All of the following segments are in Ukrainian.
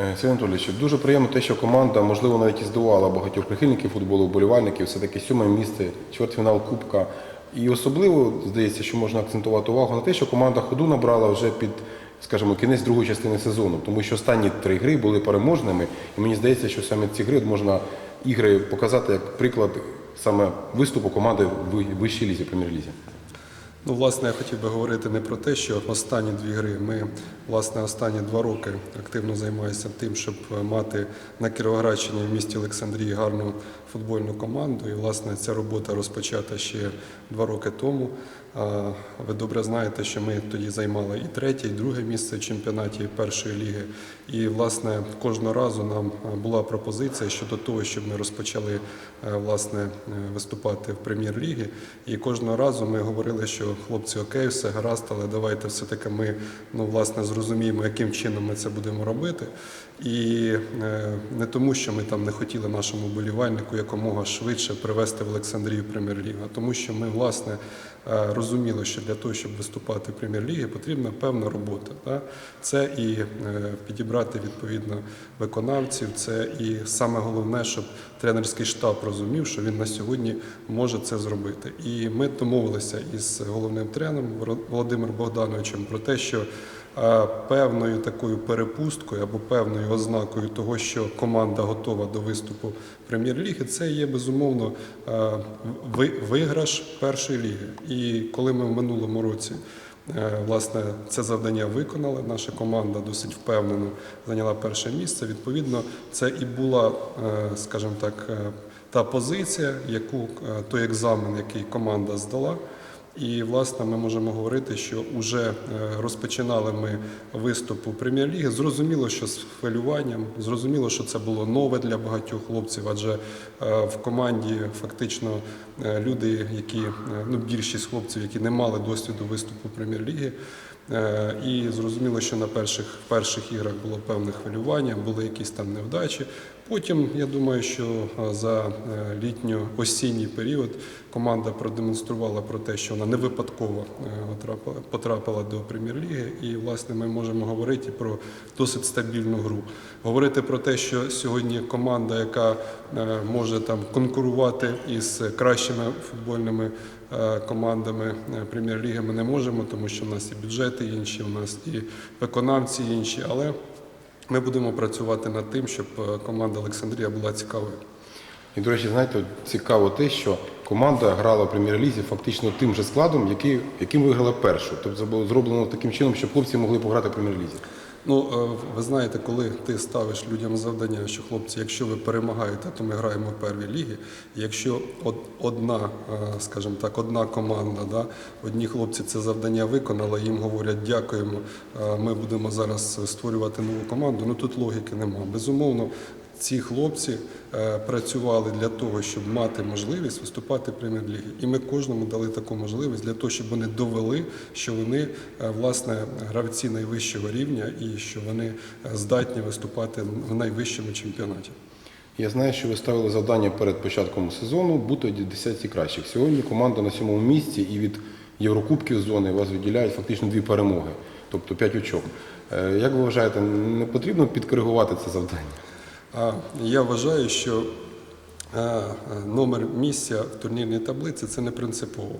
Е, Сергій Анатолійович, дуже приємно те, що команда, можливо, навіть і здивувала багатьох прихильників футболу, вболівальників, все-таки сьоме місце, чвертьфінал Кубка. І особливо, здається, що можна акцентувати увагу на те, що команда ходу набрала вже під, скажімо, кінець другої частини сезону, тому що останні три гри були переможними, і мені здається, що саме ці гри можна ігри показати як приклад саме виступу команди в вищій лізі, прем'єр-лізі. Ну, власне, я хотів би говорити не про те, що останні дві гри. Ми, власне, останні два роки активно займаємося тим, щоб мати на Кіровоградщині в місті Олександрії гарну футбольну команду. І, власне, ця робота розпочата ще два роки тому. Ви добре знаєте, що ми тоді займали і третє, і друге місце в чемпіонаті першої ліги. І, власне, кожного разу нам була пропозиція щодо того, щоб ми розпочали е, власне е, виступати в прем'єр-лігі. І кожного разу ми говорили, що хлопці, окей, все гаразд, але давайте все-таки ми ну, власне, зрозуміємо, яким чином ми це будемо робити. І е, не тому, що ми там не хотіли нашому болівальнику якомога швидше привести в Олександрію прем'єр-лігу, а тому, що ми власне е, розуміли, що для того, щоб виступати в прем'єр-лігі, потрібна певна робота. Це і е, підібрати відповідно виконавців, це і саме головне, щоб тренерський штаб розумів, що він на сьогодні може це зробити. І ми домовилися із головним тренером Володимиром Богдановичем про те, що певною такою перепусткою або певною ознакою того, що команда готова до виступу прем'єр-ліги, це є безумовно виграш першої ліги. І коли ми в минулому році Е, Власне, це завдання виконали. Наша команда досить впевнено зайняла перше місце. Відповідно, це і була, е, скажімо так, е, та позиція, яку той екзамен, який команда здала. І власне ми можемо говорити, що вже розпочинали ми виступ у прем'єр-ліги. Зрозуміло, що з хвилюванням, зрозуміло, що це було нове для багатьох хлопців, адже е, в команді фактично е, люди, які е, ну більшість хлопців, які не мали досвіду виступу прем'єр-ліги. Е, І зрозуміло, що на перших перших іграх було певне хвилювання, були якісь там невдачі. Потім я думаю, що е, за е, літньо-осінній період команда продемонструвала про те, що вона не випадково е, потрапила, до прем'єр-ліги. І власне ми можемо говорити про досить стабільну гру. Говорити про те, що сьогодні команда, яка може там конкурувати із кращими футбольними командами прем'єр-ліги, ми не можемо, тому що в нас і бюджети інші, у нас і виконавці інші. Але ми будемо працювати над тим, щоб е, команда Олександрія була цікавою. І, до речі, знаєте, цікаво те, що команда грала в прем'єр-лізі фактично тим же складом, який, яким виграла першу. Тобто було зроблено таким чином, щоб хлопці могли пограти в прем'єр-лізі. Ну, е, ви знаєте, коли ти ставиш людям завдання, що хлопці, якщо ви перемагаєте, то ми граємо в первій лігі. Якщо одна, е, скажімо так, одна команда, да, одні хлопці це завдання виконали, їм говорять дякуємо, е, ми будемо зараз створювати нову команду. Ну тут логіки немає. Безумовно, ці хлопці е, працювали для того, щоб мати можливість виступати в прем'єр-лігі. І ми кожному дали таку можливість для того, щоб вони довели, що вони е, власне гравці найвищого рівня і що вони е, здатні виступати в найвищому чемпіонаті. Я знаю, що ви ставили завдання перед початком сезону бути в десятці кращих. Сьогодні команда на сьомому місці і від Єврокубків зони вас виділяють фактично дві перемоги, тобто п'ять очок. Як ви вважаєте, не потрібно підкоригувати це завдання? А я вважаю, що номер місця в турнірній таблиці це не принципово.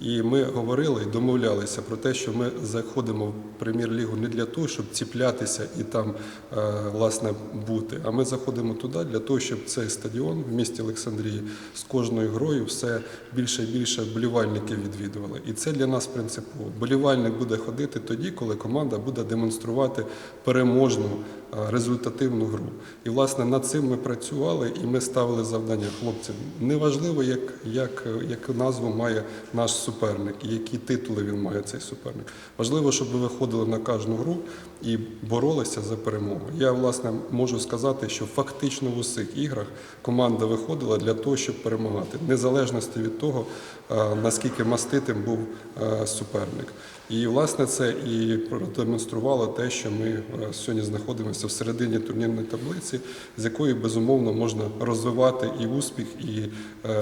І ми говорили і домовлялися про те, що ми заходимо в прем'єр-лігу не для того, щоб ціплятися і там е, власне бути. А ми заходимо туди для того, щоб цей стадіон в місті Олександрії з кожною грою все більше і більше болівальників відвідували. І це для нас принципово. Болівальник буде ходити тоді, коли команда буде демонструвати переможну е, результативну гру. І власне над цим ми працювали і ми ставили завдання хлопцям. Неважливо, як, як, яку назву має наш суперник, які титули він має цей суперник. Важливо, щоб ви виходили на кожну гру і боролися за перемогу. Я власне можу сказати, що фактично в усіх іграх команда виходила для того, щоб перемагати, незалежності від того, е, наскільки маститим був е, суперник. І власне це і продемонструвало те, що ми е, сьогодні знаходимося в середині турнірної таблиці, з якої безумовно можна розвивати і успіх, і,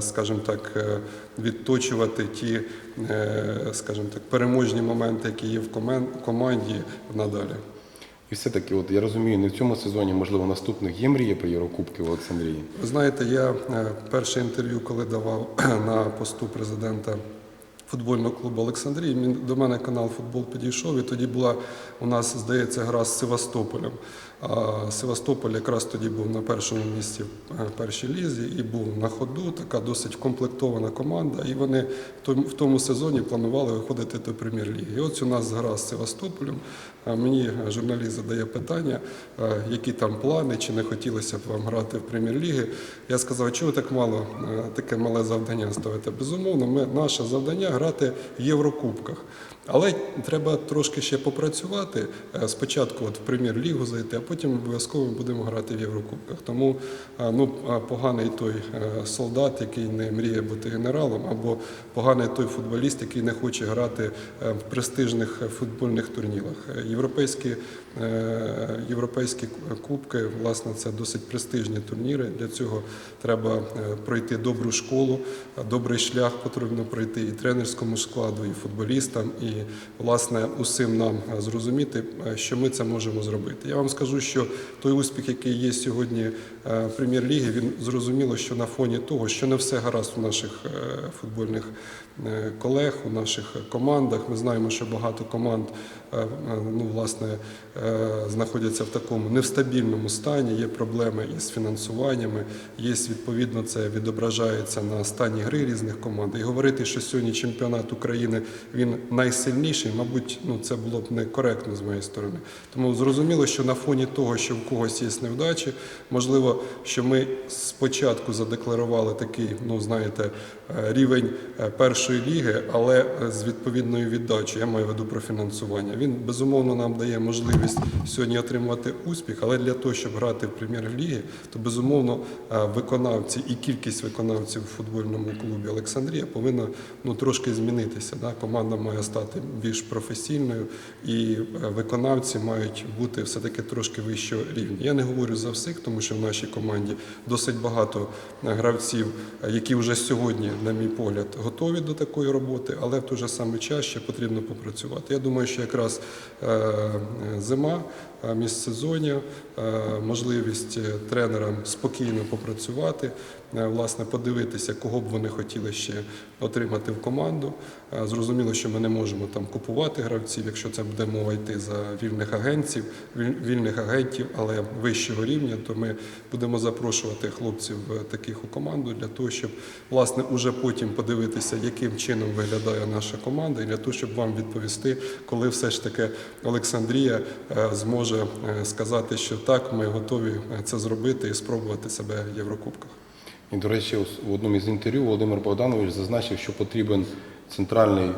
скажімо так, відточувати ті, скажімо так, переможні моменти, які є в команді надалі. І все-таки, от я розумію, не в цьому сезоні, можливо, наступних є мрія про Єврокубки в Олександрії. Ви знаєте, я е, перше інтерв'ю, коли давав на посту президента футбольного клубу Олександрії, до мене канал Футбол підійшов, і тоді була у нас, здається, гра з Севастополем. А Севастополь якраз тоді був на першому місці в е, першій лізі і був на ходу, така досить комплектована команда. І вони в тому- сезоні планували виходити до прем'єр-ліги. І ось у нас гра з Севастополем. Мені журналіст задає питання, е, які там плани, чи не хотілося б вам грати в прем'єр-ліги. Я сказав, чого так мало е, таке мале завдання ставите? Безумовно, ми, наше завдання грати в Єврокубках. Але треба трошки ще попрацювати. Е, Спочатку от в прем'єр-лігу зайти, а потім обов'язково будемо грати в Єврокубках. Тому е, ну, поганий той е, солдат, який не мріє бути генералом, або поганий той футболіст, який не хоче грати е, в престижних е, футбольних турнірах. Е, Європейські, е, європейські кубки, власне, це досить престижні турніри. Для цього треба е, пройти добру школу, е, добрий шлях потрібно пройти і тренерському складу, і футболістам, і власне усім нам е, зрозуміти, е, що ми це можемо зробити. Я вам скажу, що той успіх, який є сьогодні е, в прем'єр-лігі, він зрозуміло, що на фоні того, що не все гаразд у наших футбольних колег, у наших командах. Ми знаємо, що багато команд ну, власне, знаходяться в такому нестабільному стані. Є проблеми із фінансуваннями, є відповідно це відображається на стані гри різних команд. І говорити, що сьогодні чемпіонат України він найсильніший, мабуть, ну це було б некоректно з моєї сторони. Тому зрозуміло, що на фоні того, що в когось є невдачі, можливо, що ми спочатку задекларували такий, ну знаєте, е, рівень е, першої ліги, але е, з відповідною віддачею. Я маю в виду про фінансування. Він безумовно нам дає можливість сьогодні отримувати успіх, але для того, щоб грати в прем'єр-лігі, то безумовно виконавці і кількість виконавців в футбольному клубі Олександрія повинна ну трошки змінитися. Да? Команда має стати більш професійною, і е, виконавці мають бути все таки трошки вищого рівня. Я не говорю за всіх, тому що в нашій команді досить багато е, гравців, е, які вже сьогодні, на мій погляд, готові до такої роботи, але в той же самий час ще потрібно попрацювати. Я думаю, що якраз зима, міжсезоння, можливість тренерам спокійно попрацювати, власне, подивитися, кого б вони хотіли ще отримати в команду. Зрозуміло, що ми не можемо там купувати гравців, якщо це буде мова йти за вільних агентів, вільних агентів, але вищого рівня, то ми будемо запрошувати хлопців е, таких у команду для того, щоб власне уже потім подивитися, яким чином виглядає наша команда, і для того, щоб вам відповісти, коли все ж таки Олександрія е, зможе е, сказати, що так, ми готові це зробити і спробувати себе в Єврокубках. І, до речі, в одному із інтерв'ю Володимир Богданович зазначив, що потрібен центральний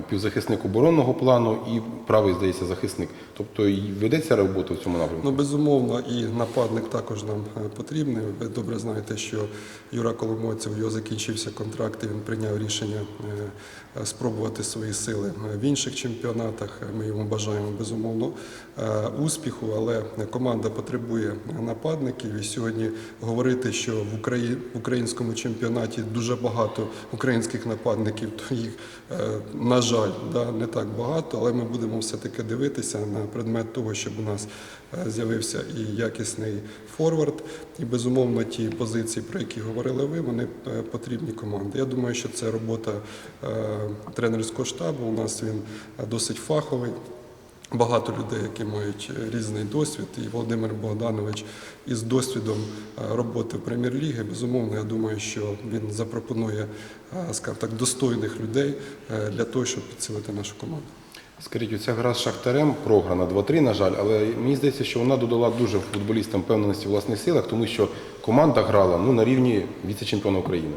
півзахисник оборонного плану і правий, здається, захисник. Тобто і ведеться робота в цьому напрямку. Ну, безумовно, і нападник також нам е, потрібний. Ви добре знаєте, що Юра Коломойцев, його закінчився контракт, і він прийняв рішення е, спробувати свої сили е, в інших чемпіонатах. Ми йому бажаємо безумовно успіху, але команда потребує нападників. І сьогодні говорити, що в українському чемпіонаті дуже багато українських нападників, то їх, на жаль, да, не так багато, але ми будемо все-таки дивитися на предмет того, щоб у нас е, з'явився і якісний форвард, і безумовно ті позиції, про які говорили ви, вони е, потрібні команди. Я думаю, що це робота е, тренерського штабу. У нас він досить фаховий. Багато людей, які мають е, різний досвід, і Володимир Богданович із досвідом е, роботи в прем'єр-ліги, безумовно, я думаю, що він запропонує, е, скажімо так, достойних людей для того, щоб підсилити нашу команду. Скажіть, оця гра з Шахтарем програна 2-3, на жаль, але мені здається, що вона додала дуже футболістам впевненості в власних силах, тому що команда грала ну, на рівні віце-чемпіона України.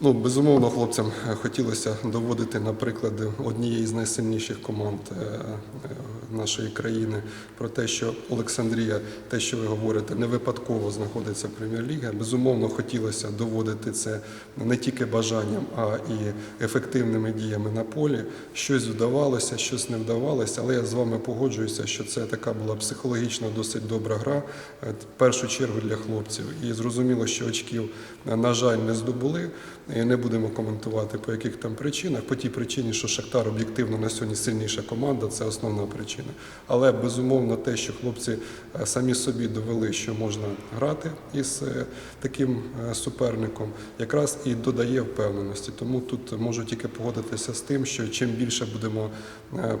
Ну, безумовно, хлопцям е, хотілося доводити на приклади однієї з найсильніших команд е, е, нашої країни про те, що Олександрія, те, що ви говорите, не випадково знаходиться в прем'єр-лігі. Безумовно, хотілося доводити це не тільки бажанням, а і ефективними діями на полі. Щось вдавалося, щось не вдавалося, але я з вами погоджуюся, що це така була психологічно досить добра гра, в першу чергу для хлопців. І зрозуміло, що очків, на жаль, не здобули. Не будемо коментувати по яких там причинах. По тій причині, що Шахтар об'єктивно на сьогодні сильніша команда, це основна причина. Але безумовно те, що хлопці е, самі собі довели, що можна грати із е, таким е, суперником, якраз і додає впевненості. Тому тут можу тільки погодитися з тим, що чим більше будемо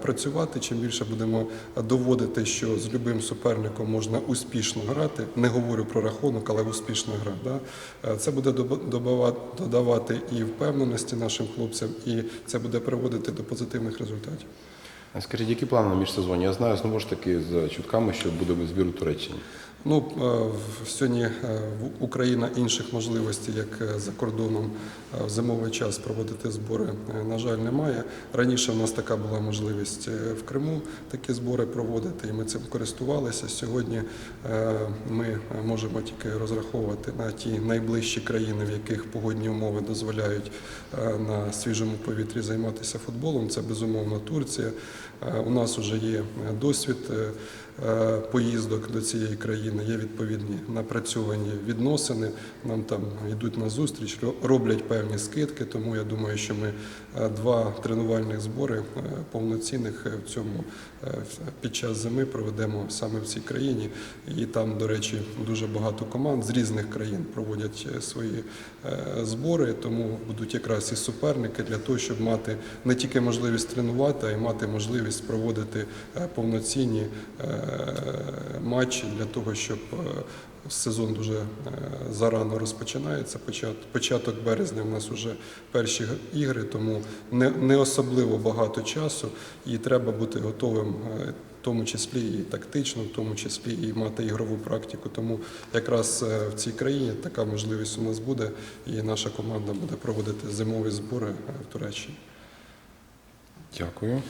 працювати, чим більше будемо доводити, що з любим суперником можна успішно грати. Не говорю про рахунок, але успішно грати. Да? Це буде доба- додавати і впевненості нашим хлопцям, і це буде приводити до позитивних результатів. Скажіть, які плани на міжсезонні? Я знаю знову ж таки з чутками, що буде збір у Туреччині. Ну е, сьогодні е, Україна інших можливостей, як е, за кордоном в зимовий час проводити збори, на жаль, немає. Раніше в нас така була можливість в Криму такі збори проводити, і ми цим користувалися. Сьогодні ми можемо тільки розраховувати на ті найближчі країни, в яких погодні умови дозволяють на свіжому повітрі займатися футболом. Це безумовно Турція. У нас вже є досвід. Е, поїздок до цієї країни, є відповідні напрацьовані відносини. Нам там йдуть на зустріч, роблять певні скидки. Тому я думаю, що ми е, два тренувальних збори е, повноцінних в цьому під час зими проведемо саме в цій країні. І там, до речі, дуже багато команд з різних країн проводять свої збори. Тому будуть якраз і суперники для того, щоб мати не тільки можливість тренувати, а й мати можливість проводити повноцінні е, матчі для того, щоб е, сезон дуже е, зарано розпочинається. Початок березня в нас вже перші ігри, тому не, особливо багато часу, і треба бути готовим. В тому числі і тактично, в тому числі і мати ігрову практику. Тому якраз в цій країні така можливість у нас буде, і наша команда буде проводити зимові збори в Туреччині. Дякую.